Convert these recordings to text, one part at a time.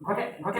ঘটে ঘটে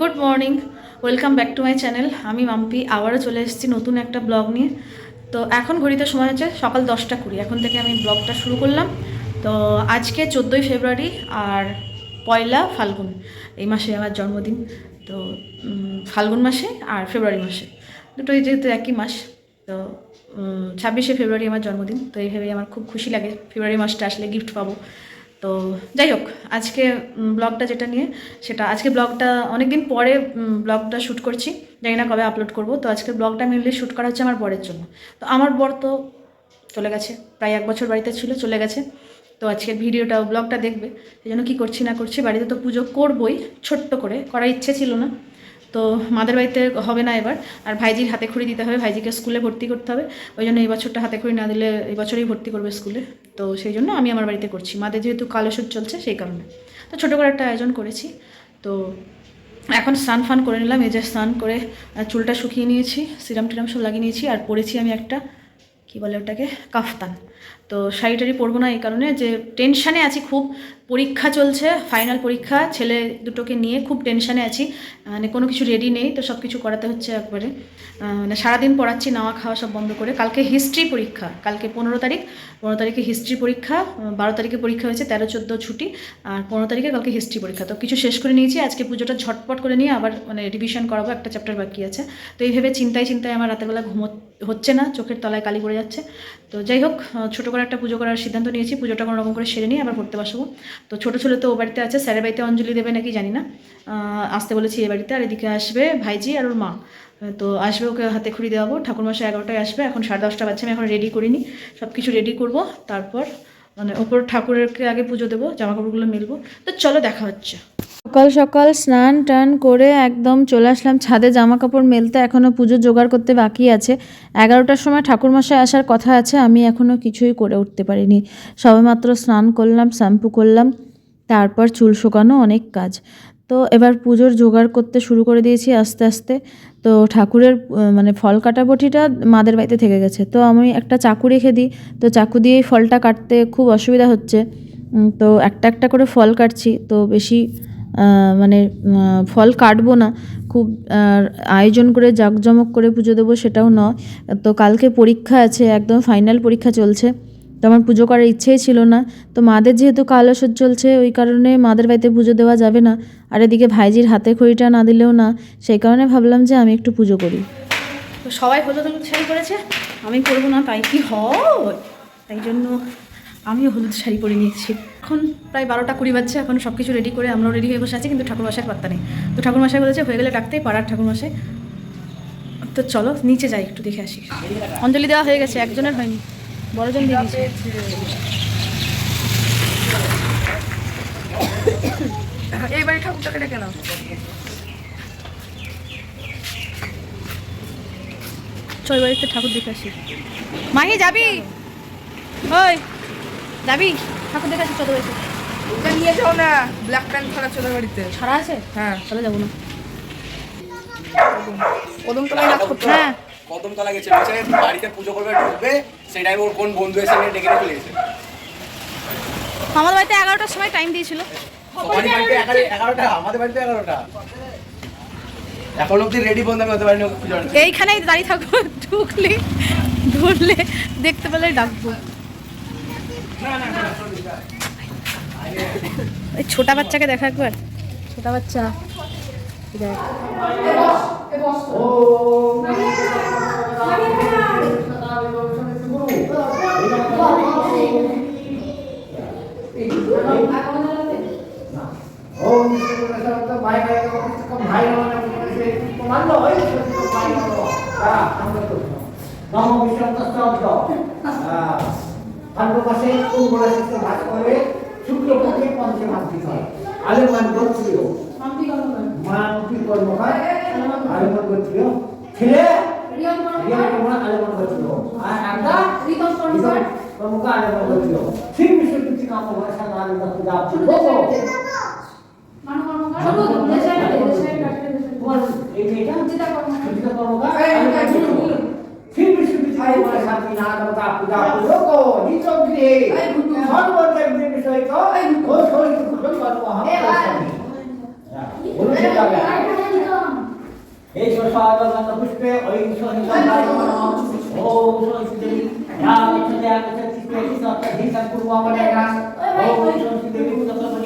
good morning welcome back to my channel আমি মাম্পি, আবারও চলে এসেছি নতুন একটা ব্লগ নিয়ে। তো এখন ঘড়িতে সময় হচ্ছে সকাল দশটা কুড়ি। এখন থেকে আমি ব্লগটা শুরু করলাম। তো আজকে চোদ্দোই ফেব্রুয়ারি আর পয়লা ফাল্গুন এই মাসে আমার জন্মদিন। তো ফাল্গুন মাসে আর ফেব্রুয়ারি মাসে। দুটোই যেহেতু একই মাস, তো ছাব্বিশে ফেব্রুয়ারি আমার জন্মদিন। তো এইভাবেই আমার খুব খুশি লাগে ফেব্রুয়ারি মাসটা আসলে গিফট পাবো। তো যাই হোক, আজকে ব্লগটা যেটা নিয়ে, সেটা আজকে ব্লগটা অনেক দিন পরে ব্লগটা শ্যুট করছি। জানি না কবে আপলোড করব। তো আজকে ব্লগটা মেনলি শ্যুট করা হচ্ছে আমার বরের জন্য। তো আমার বর তো চলে গেছে, প্রায় এক বছর বাড়িতে ছিল, চলে গেছে। তো আজকের ভিডিওটা ব্লগটা দেখবে। এই জন্য কী করছি না করছি, বাড়িতে তো পুজো করবই, ছোট্ট করে, করার ইচ্ছে ছিল না। তো মাদের বাড়িতে হবে না এবার। আর ভাইজির হাতে খড়ি দিতে হবে, ভাইজিকে স্কুলে ভর্তি করতে হবে। ওই জন্য এই বছরটা হাতে খড়ি না দিলে এই বছরই ভর্তি করবে স্কুলে। তো সেই জন্য আমি আমার বাড়িতে করছি। মাদের যেহেতু কালোসুদ চলছে, সেই কারণে। তো ছোটো করে একটা আয়োজন করেছি। তো এখন স্নান ফান করে নিলাম, এই যে স্নান করে চুলটা শুকিয়ে নিয়েছি, সিরাম টিরাম সব লাগিয়ে নিয়েছি, আর পরেছি আমি একটা, কি বলে ওটাকে, কাফতান। তো শাড়িটারি পরবো না এই কারণে, যে টেনশানে আছি খুব পরীক্ষা চলছে ফাইনাল পরীক্ষা, ছেলে দুটোকে নিয়ে খুব টেনশানে আছি। মানে কোনো কিছু রেডি নেই, তো সব কিছু করাতে হচ্ছে একবারে। মানে সারাদিন পড়াচ্ছি, নাওয়া খাওয়া সব বন্ধ করে। কালকে হিস্ট্রি পরীক্ষা, কালকে পনেরো তারিখ। পনেরো তারিখে হিস্ট্রি পরীক্ষা বারো তারিখে পরীক্ষা হয়েছে, তেরো, চোদ্দ ছুটি, আর পনেরো তারিখে কালকে হিস্ট্রি পরীক্ষা। তো কিছু শেষ করে নিয়েছি, আজকে পুজোটা ঝটপট করে নিয়ে আবার মানে রিভিশন করাবো, একটা চ্যাপ্টার বাকি আছে। তো এইভাবে চিন্তায় চিন্তায় আমার রাতের বেলা ঘুমো হচ্ছে না, চোখের তলায় কালি পড়ে যাচ্ছে। তো যাই হোক ছোটো করে একটা পুজো করার সিদ্ধান্ত নিয়েছি। পুজোটা কোনো রকম করে সেরে নিয়ে আবার পড়তে বসবো। তো ছোটো ছেলে তো ও বাড়িতে আছে, স্যারের বাড়িতে অঞ্জলি দেবে নাকি জানি না। আসতে বলেছি এ বাড়িতে, আর এদিকে আসবে ভাইজি আর ওর মা। তো আসবে ওকে হাতে খুঁড়ি দেওয়াবো। ঠাকুরমশাই এগারোটায় আসবে, এখন সাড়ে দশটা বাজছে, আমি এখন রেডি করিনি। সব কিছু রেডি করব, তারপর মানে ওপর ঠাকুরেরকে আগে পুজো দেবো জামা কাপড়গুলো মেলবো। তো চলো দেখা হচ্ছে। সকাল সকাল স্নান টান করে একদম চলে আসলাম ছাদে। জামা কাপড় মেলতে এখনও পুজো জোগাড় করতে বাকি আছে। এগারোটার সময় ঠাকুরমশাই আসার কথা আছে, আমি এখনও কিছুই করে উঠতে পারিনি। সবেমাত্র স্নান করলাম, শ্যাম্পু করলাম, তারপর চুল শুকানো অনেক কাজ। তো এবার পুজোর জোগাড় করতে শুরু করে দিয়েছি আস্তে আস্তে। তো ঠাকুরের মানে ফল কাটা বটিটা মাদের বাড়িতে থেকে গেছে। তো আমি একটা চাকু রেখে দিই। তো চাকু দিয়েই ফলটা কাটতে খুব অসুবিধা হচ্ছে। তো একটা একটা করে ফল কাটছি। তো বেশি মানে ফল কাটবো না। খুব আয়োজন করে, জাঁকজমক করে পুজো দেবো সেটাও নয়। তো কালকে পরীক্ষা আছে, একদম ফাইনাল পরীক্ষা চলছে। তো আমার পুজো করার ইচ্ছেই ছিল না। তো মাদের যেহেতু কালসর চলছে, ওই কারণে মাদের বাড়িতে পুজো দেওয়া যাবে না। আর এদিকে ভাইজির হাতে খড়িটা না দিলেও না। সেই কারণে ভাবলাম যে আমি একটু পুজো করি। সবাই হলুদ হলুদ পরেছে আমি করব না, তাই কি হয়? তাই জন্য আমিও হলুদ শাড়ি পরে নিয়েছি এখন প্রায় বারোটা কুড়ি বাজছে এখন সব কিছু রেডি করে আমরাও রেডি হয়ে বসে আছি কিন্তু ঠাকুরমশাইয়ের পাত্তা নেই। তো ঠাকুরমশাই বলেছে হয়ে গেলে ডাকতেই পাড়ার ঠাকুরমশাই। তো চলো নিচে যাই একটু দেখে আসি। অঞ্জলি দেওয়া হয়ে গেছে একজনের হয়নি বড়জন দিয়ে এইবারে ঠাকুরটাকে ডেকে নাও। চল বাড়িতে ঠাকুর দেখে আসি। মাহি যাবি? ওই। যাবি ঠাকুর দেখে আসি চল বাড়িতে ওটা নিয়ে যাও না। ব্ল্যাক প্যান্ট ছাড়া চলে বাড়িতে। ছাড়া আছে? হ্যাঁ। চলে যাব না। কদম তলায় নাচ করতে হ্যাঁ। কদমতলা গেছে। বলছে বাড়িতে পুজো করবে ঢুকবে। সেই টাইমে ওর কোন বন্ধু এসে নিয়ে ডেকে নিয়ে চলে গেছে। আমাদের বাড়িতে এগারোটার সময় টাইম দিয়েছিল। এখন অব্দি রেডি বন্ধ আমি হতে পারিনি এইখানেই দাঁড়িয়ে থাকব ঢুকলে ধরলে দেখতে পেলে ডাকবো। ওই ছোটা বাচ্চাকে দেখা একবার। ছোটা বাচ্চা। দেখ ওম শ্রীগুণশান্ত ভাই ভাই ভাই কমান্ড ওই ভাই হ্যাঁ আমরা তো নম বিশ্বন্তস্ত ভাদ্র মাসে কোন বড় শিষ্য ভাগ করে শুক্লপক্ষে পঞ্চম মান্তি হয় আলেমান গোত্রীয় মান্তি কর্মকার আলেমান গোত্রীয় ছেলে রিয়ন কর্মকার আলেমান গোত্রীয় আর একটা? রিতম কর্মকার আলেমান গোত্রীয় শিব বিশুদ্ধ নমো বর্ষা নারদা পূজা করব তোমার এই মেয়েটা সুচিতা কর্মকার ফির বিশ্ববিদ্যালয় তোমার সাথী নারদা পূজা করব নিজ গৃহে সর্বদেব সহিত ও এই পুষ্পে ওই ওম আগতে ওম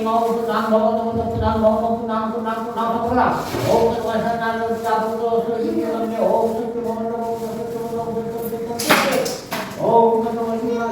ওম নাম ভগবত নাম ভগবত নাম নাম নাম ওম ওম সত্য সত্য সত্য ওম নমো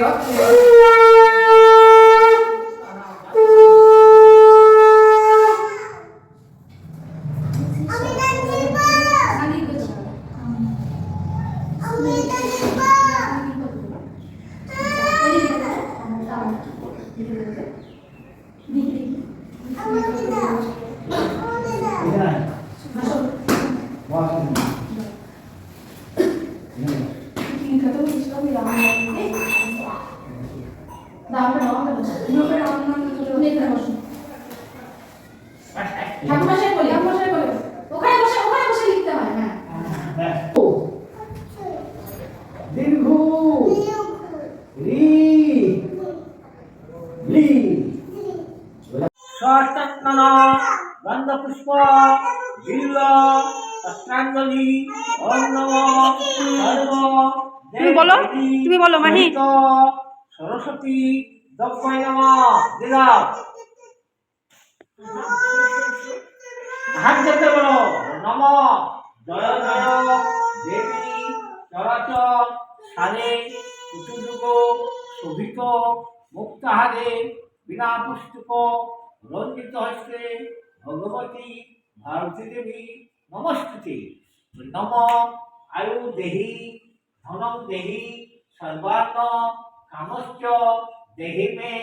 이렇게 তুমি বলো, তুমি বলো, মাহি। সরস্বতী নমঃ দিদা হাত যেতে বলো নম জয় জয় দেবী চরাচর সারে কুচুযুগ শোভিত মুক্তাহারে বিনা পুষ্পক রঞ্জিত হস্তে ভগবতী ভারতী দেবী নমস্তুতে নম আয়ু দেহি ধনম দেহি সর্বান্ন কামশ্চ দেহি মে,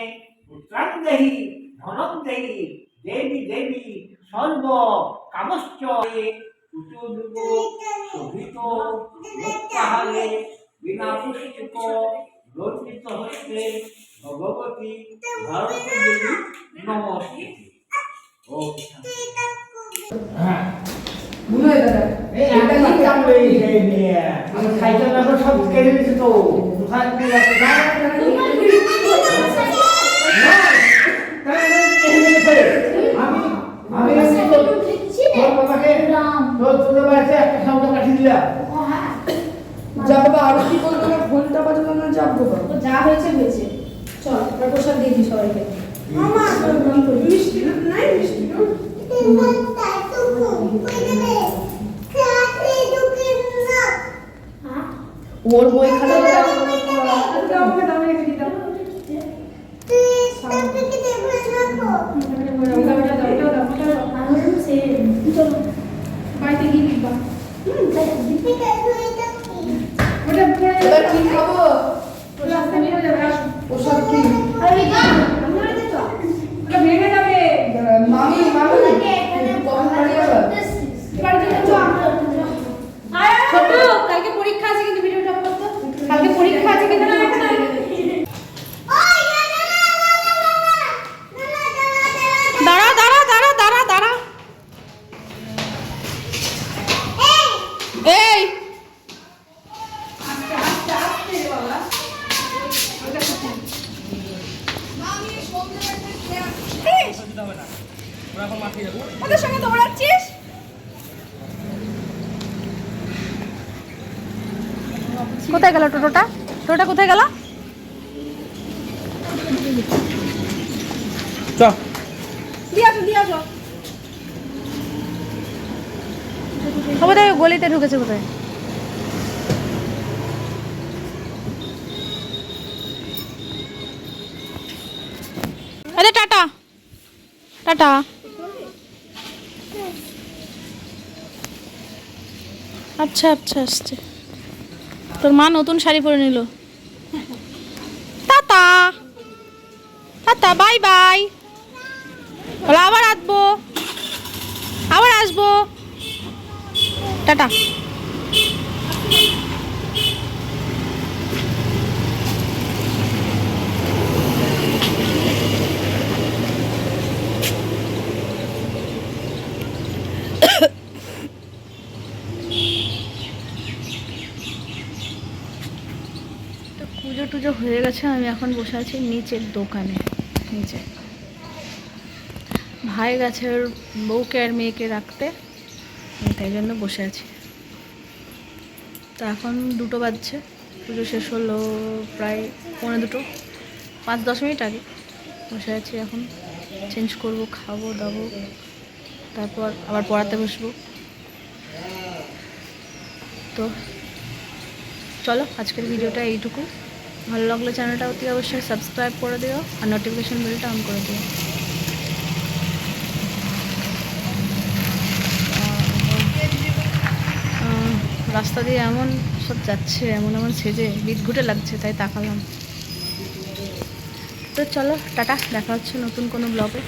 পুত্রাং দেহি ধনম দেহি, দেবী দেবী, সর্ব কামশ্চ। কুচুযুগ শোভিত মুক্তাহারে বিনা পুষ্পক রঞ্জিত হস্তে, ভগবতী ভারতী দেবী ওম হ্যাঁ। ভুল দাদা এই একটা নিয়ে আমি সব কেড়ে নিয়েছি তো কোথায় নিয়ে যাচ্ছে না আমি আমি তোর বাবাকে তোর তোর বাড়িতে একটা শব্দ কাটি দিলাম যা বাবা আর কি বলব না ঘণ্টা বাজানো না যাব বাবা যা হয়েছে হয়েছে চল এবার প্রসাদ দিয়ে দিই সবাইকে মিষ্টি নাই মিষ্টি ওর বই খাতা আমাকে দামে রেখে দিতাম বাড়িতে গিয়ে দিবা এবার কি খাব রাস্তা বেরিয়ে যাবে আসো ওসব কি ওটা ভেঙে যাবে মামি মামি কখন বাড়ি যাবে ছোট কালকে পরীক্ষা আছে কিন্তু ভিডিওটা করতে কালকে পরীক্ষা আছে কিন্তু না এখানে দাঁড়া দাঁড়া দাঁড়া দাঁড়া দাঁড়া এই ওদের সঙ্গে দৌড়াচ্ছিস? কোথায় গেল টোটোটা? টোটোটা কোথায় গেল? চ। গলিতে ঢুকেছে কোথায় তাহলে টাটা টাটা। আচ্ছা আচ্ছা আসছে। তোর মা নতুন শাড়ি পরে নিল। টাটা। Tata, bye bye. আবার আসব। আবার আসব। টাটা তো পুজো হয়ে গেছে, আমি এখন বসে আছি নিচের দোকানে, নিচে। ভাই গেছে ওর বউকে আর মেয়েকে রাখতে, আমি তাই জন্য বসে আছি। তো এখন দুটো বাজছে, পুজো শেষ হলো প্রায় পৌনে দুটো, পাঁচ দশ মিনিট আগে। বসে আছি এখন চেঞ্জ করব, খাব, দাবো, তারপর আবার পড়াতে বসবো। তো চলো, আজকের ভিডিওটা এইটুকু। ভালো লাগলে চ্যানেলটা অতি অবশ্যই সাবস্ক্রাইব করে দিও আর নোটিফিকেশন বেলটা অন করে দিও। রাস্তা দিয়ে এমন সব যাচ্ছে, এমন এমন সেজে বিদঘুটে লাগছে, তাই তাকালাম। তো চলো, টাটা, দেখা হচ্ছে নতুন কোনো ব্লগে